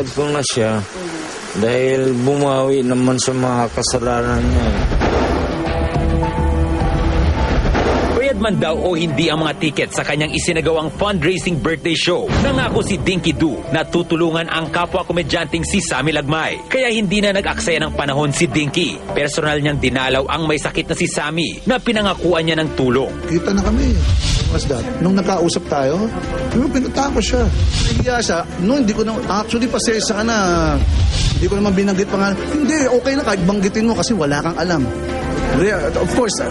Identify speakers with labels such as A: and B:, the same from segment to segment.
A: pinatawad ko na siya dahil bumawi naman sa mga kasalanan niya.
B: Bayad man daw o hindi ang mga tiket sa kanyang isinagawang fundraising birthday show. Nangako si Dinky Du na tutulungan ang kapwa komedyanteng si Sammy Lagmay. Kaya hindi na nag-aksaya ng panahon si Dinky. Personal niyang dinalaw ang may sakit na si Sammy na pinangakuan niya ng tulong.
C: Kita na kami. What's that? Nung nakausap tayo, pinuntahan ko siya. Nahiya siya. No, hindi ko na, actually, pasensya ka na. Hindi ko naman binanggit pa nga. Hindi, okay lang kahit banggitin mo kasi wala kang alam. Of course, uh,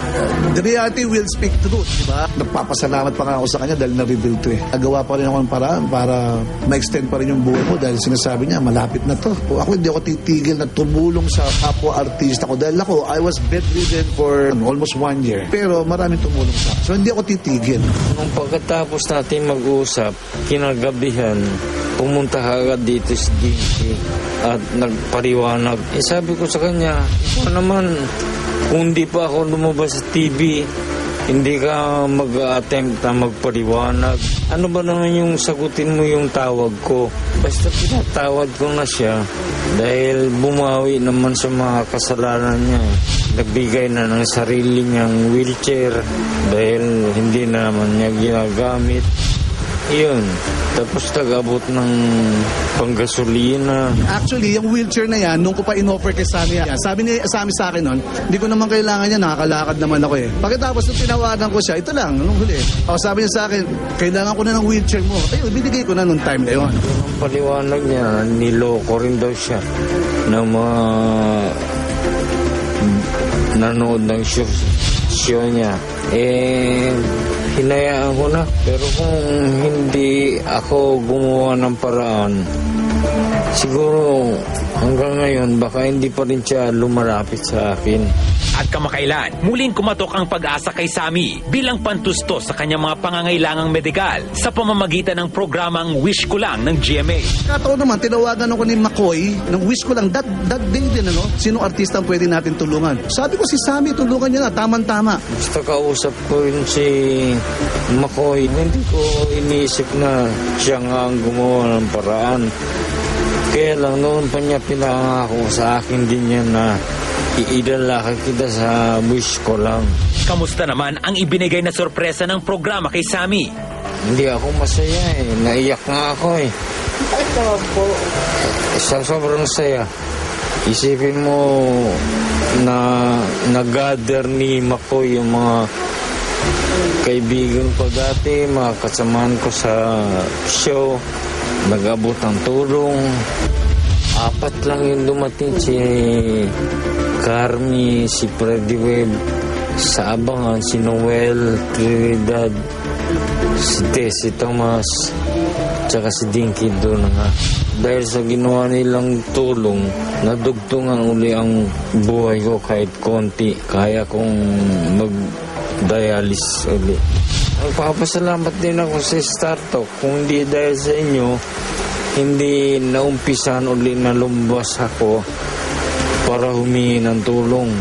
C: the reality will speak truth, di ba? Nagpapasalamat pa nga ako sa kanya dahil na-reveal to eh. Nagawa pa rin ako ng paraan para ma-extend pa rin yung buhay mo dahil sinasabi niya, malapit na to. Ako hindi ako titigil na tumulong sa kapwa-artista ko dahil ako, I was bedridden for almost one year. Pero maraming tumulong sa. So hindi ako titigil.
A: Nung pagkatapos natin mag-usap, kinagabihan, pumunta agad dito si Dinky at nagpariwanag. Eh sabi ko sa kanya, ikaw naman, kung di pa ako lumabas sa TV, hindi ka mag-attempt na magpariwanag. Ano ba naman yung sagutin mo yung tawag ko? Basta pinatawad ko na siya dahil bumawi naman sa mga kasalanan niya. Nagbigay na ng sarili niyang wheelchair dahil hindi na naman niya ginagamit. Yun. Tapos tagabot ng panggasolina.
C: Actually, yung wheelchair na yan, nung ko pa in-offer kay Sammy, yan, sabi ni Sammy sa akin nun, hindi ko naman kailangan yan, nakakalakad naman ako eh. Pagkatapos nung tinawagan ko siya, ito lang, nung huli. O sabi niya sa akin, kailangan ko na ng wheelchair mo. Ayun, binigay ko na nung time na yun.
A: Ang paliwanag niya, niloko rin daw siya ng mga nanood ng show, show niya. Eh, hinayaan ko na. Pero kung hindi ako gumawa ng paraan, siguro hanggang ngayon baka hindi pa rin siya lumalapit sa akin.
B: At kamakailan, muling kumatok ang pag-asa kay Sammy bilang pantusto sa kanyang mga pangangailangang medikal sa pamamagitan ng programang Wish Ko Lang ng GMA.
C: Kataon naman, tinawagan ako ni McCoy, ng wish ko lang, that, that day din, ano, sino artista ang pwede natin tulungan. Sabi ko si Sammy, tulungan niya na, tamang-tama.
A: Basta kausap ko yun si Makoy, hindi ko iniisip na siya nga ang gumawa ng paraan. Kaya lang noon pa niya pinangako sa akin din niya na iidalaki kita sa wish ko lang.
B: Kamusta naman ang ibinigay na sorpresa ng programa kay Sammy?
A: Hindi ako masaya eh. Naiyak nga ako eh. Eh, Sa sobrang saya. Isipin mo na nag-gather ni Makoy yung mga kaibigan ko dati, mga kasamahan ko sa show, nag-abot ng tulong. Apat lang yung dumating si Carmi, si Freddy Webb, sa Abangan, si Noel, Trinidad, si Tessie Thomas, tsaka si Dinky doon nga. Dahil sa ginawa nilang tulong, nadugtungan uli ang buhay ko kahit konti. Kaya kong mag-dialysis uli. Nagpapasalamat din ako sa Startalk. Kung hindi dahil sa inyo, hindi naumpisan uli na lumbas ako para humingi ng tulong.